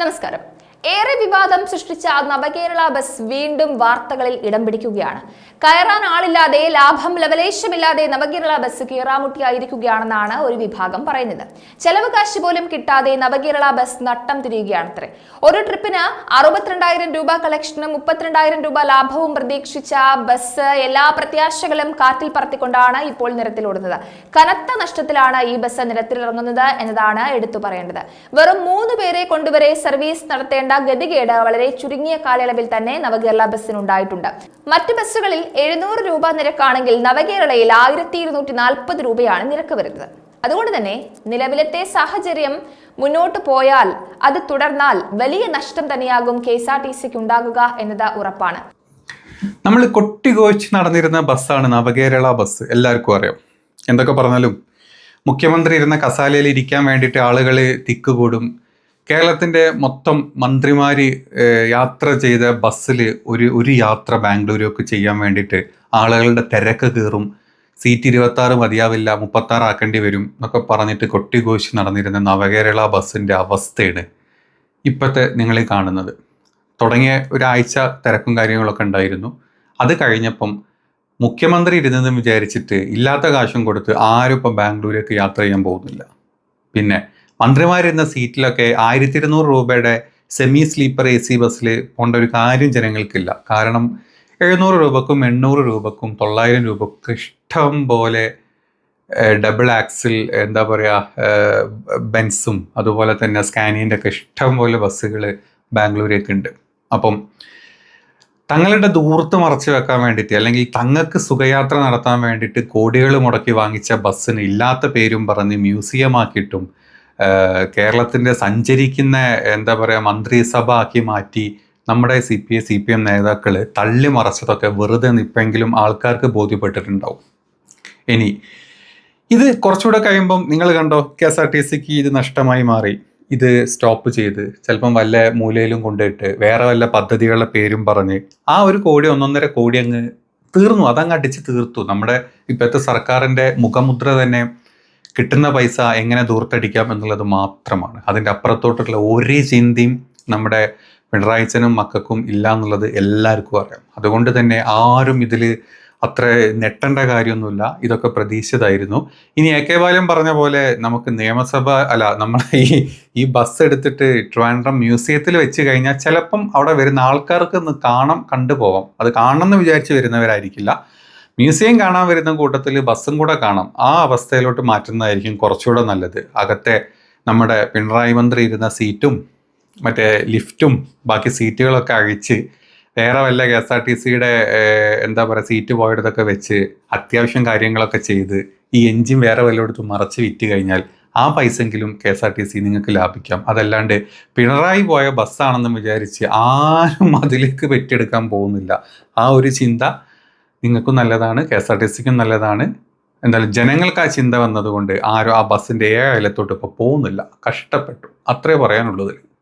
നമസ്കാരം. ഏറെ വിവാദം സൃഷ്ടിച്ച നവകേരള ബസ് വീണ്ടും വാർത്തകളിൽ ഇടം പിടിക്കുകയാണ്. കയറാൻ ആളില്ലാതെ ലാഭം ലവലേശമില്ലാതെ നവകേരള ബസ് കീറാമുട്ടിയായിരിക്കുകയാണെന്നാണ് ഒരു വിഭാഗം പറയുന്നത്. ചെലവ് കാശ് പോലും കിട്ടാതെ നവകേരള ബസ് നട്ടം തിരിയുകയാണത്രേ. ഒരു ട്രിപ്പിന് അറുപത്തിരണ്ടായിരം രൂപ കളക്ഷനും മുപ്പത്തിരണ്ടായിരം രൂപ ലാഭവും പ്രതീക്ഷിച്ച ബസ് എല്ലാ പ്രത്യാശകളും കാറ്റിൽ പറത്തിക്കൊണ്ടാണ് ഇപ്പോൾ നിരത്തിലോടുന്നത്. കനത്ത നഷ്ടത്തിലാണ് ഈ ബസ് നിരത്തിലിറങ്ങുന്നത് എന്നതാണ് എടുത്തു പറയേണ്ടത്. വെറും മൂന്ന് പേരെ കൊണ്ടുവരെ സർവീസ് നടത്തേണ്ട ഗതികേട് വളരെ ചുരുങ്ങിയ കാലയളവിൽ തന്നെ നവകേരള ബസ്സിനുണ്ടായിട്ടുണ്ട്. മറ്റ് ബസ്സുകളിൽ എഴുന്നൂറ് രൂപ നിരക്കാണെങ്കിൽ നവകേരളയിൽ ആയിരത്തി ഇരുന്നൂറ്റി നാൽപ്പത് രൂപയാണ് നിരക്ക് വരുന്നത്. അതുകൊണ്ട് തന്നെ നിലവിലത്തെ സാഹചര്യം മുന്നോട്ട് പോയാൽ അത് തുടർന്നാൽ വലിയ നഷ്ടം തന്നെയാകും കെ എസ് ആർ ടി സിക്ക് ഉണ്ടാകുക എന്നത് ഉറപ്പാണ്. നമ്മൾ കൊട്ടികോച്ച് നടന്നിരുന്ന ബസ്സാണ് നവകേരള ബസ്. എല്ലാവർക്കും അറിയാം. എന്തൊക്കെ പറഞ്ഞാലും മുഖ്യമന്ത്രി ഇരുന്ന കസാലയിൽ ഇരിക്കാൻ വേണ്ടിയിട്ട് ആളുകൾ തിക്കുകൂടും കേരളത്തിന്റെ മൊത്തം മന്ത്രിമാർ യാത്ര ചെയ്ത ബസ്സിൽ ഒരു ഒരു യാത്ര ബാംഗ്ലൂരൊക്കെ ചെയ്യാൻ വേണ്ടിയിട്ട് ആളുകളുടെ തിരക്ക് കയറും സീറ്റ് ഇരുപത്തി ആറ് മതിയാവില്ല മുപ്പത്തി ആറ് ആക്കേണ്ടി വരും എന്നൊക്കെ പറഞ്ഞിട്ട് കൊട്ടിഘോഷി നടന്നിരുന്ന നവകേരള ബസ്സിന്റെ അവസ്ഥയാണ് ഇപ്പോഴത്തെ നിങ്ങൾ കാണുന്നത്. തുടങ്ങിയ ഒരാഴ്ച തിരക്കും കാര്യങ്ങളൊക്കെ ഉണ്ടായിരുന്നു. അത് കഴിഞ്ഞപ്പം മുഖ്യമന്ത്രി ഇരുന്നെന്ന് വിചാരിച്ചിട്ട് ഇല്ലാത്ത കാശും കൊടുത്ത് ആരും ഇപ്പം ബാംഗ്ലൂരേക്ക് യാത്ര ചെയ്യാൻ പോകുന്നില്ല. പിന്നെ മന്ത്രിമാരിരുന്ന സീറ്റിലൊക്കെ ആയിരത്തി ഇരുന്നൂറ് രൂപയുടെ സെമി സ്ലീപ്പർ എ സി ബസ്സിൽ പോകേണ്ട ഒരു കാര്യം ജനങ്ങൾക്കില്ല. കാരണം എഴുന്നൂറ് രൂപക്കും എണ്ണൂറ് രൂപക്കും തൊള്ളായിരം രൂപക്കും ഇഷ്ടം പോലെ ഡബിൾ ആക്സിൽ എന്താ പറയുക ബെൻസും അതുപോലെ തന്നെ സ്കാനിന്റെ ഒക്കെ ഇഷ്ടം പോലെ ബസ്സുകൾ ബാംഗ്ലൂരേക്ക് ഉണ്ട് അപ്പം തങ്ങളുടെ ദൂർത്ത് മറച്ചു വെക്കാൻ വേണ്ടിയിട്ട് അല്ലെങ്കിൽ തങ്ങൾക്ക് സുഖയാത്ര നടത്താൻ വേണ്ടിയിട്ട് കോടികൾ മുടക്കി വാങ്ങിച്ച ബസ്സിന് ഇല്ലാത്ത പേരും പറഞ്ഞ് മ്യൂസിയം ആക്കിയിട്ടും കേരളത്തിന്റെ സഞ്ചരിക്കുന്ന എന്താ പറയുക മന്ത്രിസഭ ആക്കി മാറ്റി നമ്മുടെ C P I C P M നേതാക്കൾ തള്ളി മറച്ചതൊക്കെ വെറുതെ നിപ്പെങ്കിലും ആൾക്കാർക്ക് ബോധ്യപ്പെട്ടിട്ടുണ്ടാവും. ഇനി ഇത് കുറച്ചുകൂടെ കഴിയുമ്പം നിങ്ങൾ കണ്ടോ കെ എസ് ആർ ടി സിക്ക് ഇത് നഷ്ടമായി മാറി. ഇത് സ്റ്റോപ്പ് ചെയ്ത് ചിലപ്പം വല്ല മൂലയിലും കൊണ്ടുപോയിട്ട് വേറെ വല്ല പദ്ധതികളുടെ പേരും പറഞ്ഞ് ആ ഒരു കോടി ഒന്നൊന്നര കോടി അങ്ങ് തീർന്നു. അതങ്ങ് അടിച്ച് തീർത്തു. നമ്മുടെ ഇപ്പോഴത്തെ സർക്കാരിന്റെ മുഖമുദ്ര തന്നെ കിട്ടുന്ന പൈസ എങ്ങനെ ദൂർത്തടിക്കാം എന്നുള്ളത് മാത്രമാണ്. അതിന്റെ അപ്പുറത്തോട്ടുള്ള ഒരേ ചിന്തയും നമ്മുടെ പിണറായിച്ചനും മക്കൾക്കും ഇല്ല എന്നുള്ളത് എല്ലാവർക്കും അറിയാം. അതുകൊണ്ട് തന്നെ ആരും ഇതിൽ അത്ര നെട്ടേണ്ട കാര്യമൊന്നുമില്ല. ഇതൊക്കെ പ്രതീക്ഷിച്ചതായിരുന്നു. ഇനി എ കെ ബാലൻ പറഞ്ഞ പോലെ നമുക്ക് നിയമസഭ അല്ല നമ്മളെ ഈ ഈ ബസ് എടുത്തിട്ട് ട്രിവാൻഡ്രം മ്യൂസിയത്തിൽ വെച്ച് കഴിഞ്ഞാൽ ചിലപ്പം അവിടെ വരുന്ന ആൾക്കാർക്ക് ഒന്ന് കാണാം കണ്ടുപോകാം അത് കാണണം എന്ന് വിചാരിച്ച് വരുന്നവരായിരിക്കില്ല. മ്യൂസിയം കാണാൻ വരുന്ന കൂട്ടത്തിൽ ബസ്സും കൂടെ കാണാം. ആ അവസ്ഥയിലോട്ട് മാറ്റുന്നതായിരിക്കും കുറച്ചുകൂടെ നല്ലത്. അകത്തെ നമ്മുടെ പിണറായി മന്ത്രി ഇരുന്ന സീറ്റും മറ്റേ ലിഫ്റ്റും ബാക്കി സീറ്റുകളൊക്കെ അഴിച്ച് വേറെ വല്ല കെ എസ് ആർ ടി സിയുടെ എന്താ പറയുക സീറ്റ് പോയിടത്തൊക്കെ വെച്ച് അത്യാവശ്യം കാര്യങ്ങളൊക്കെ ചെയ്ത് ഈ എൻജിൻ വേറെ വല്ലയിടത്ത് മറച്ച് വിറ്റ് കഴിഞ്ഞാൽ ആ പൈസെങ്കിലും K S R T C നിങ്ങൾക്ക് ലാഭിക്കാം. അതല്ലാണ്ട് പിണറായി പോയ ബസ്സാണെന്ന് വിചാരിച്ച് ആരും അതിലേക്ക് പെറ്റെടുക്കാൻ പോകുന്നില്ല. ആ ഒരു ചിന്ത നിങ്ങൾക്കും നല്ലതാണ് കെ എസ് ആർ ടി സിക്കും നല്ലതാണ്. എന്തായാലും ജനങ്ങൾക്ക് ആ ചിന്ത വന്നതുകൊണ്ട് ആരും ആ ബസ്സിന്റെ ഏഴ് അയലത്തോട്ട് ഇപ്പോൾ പോകുന്നില്ല. കഷ്ടപ്പെട്ടു. അത്രേ പറയാനുള്ളത്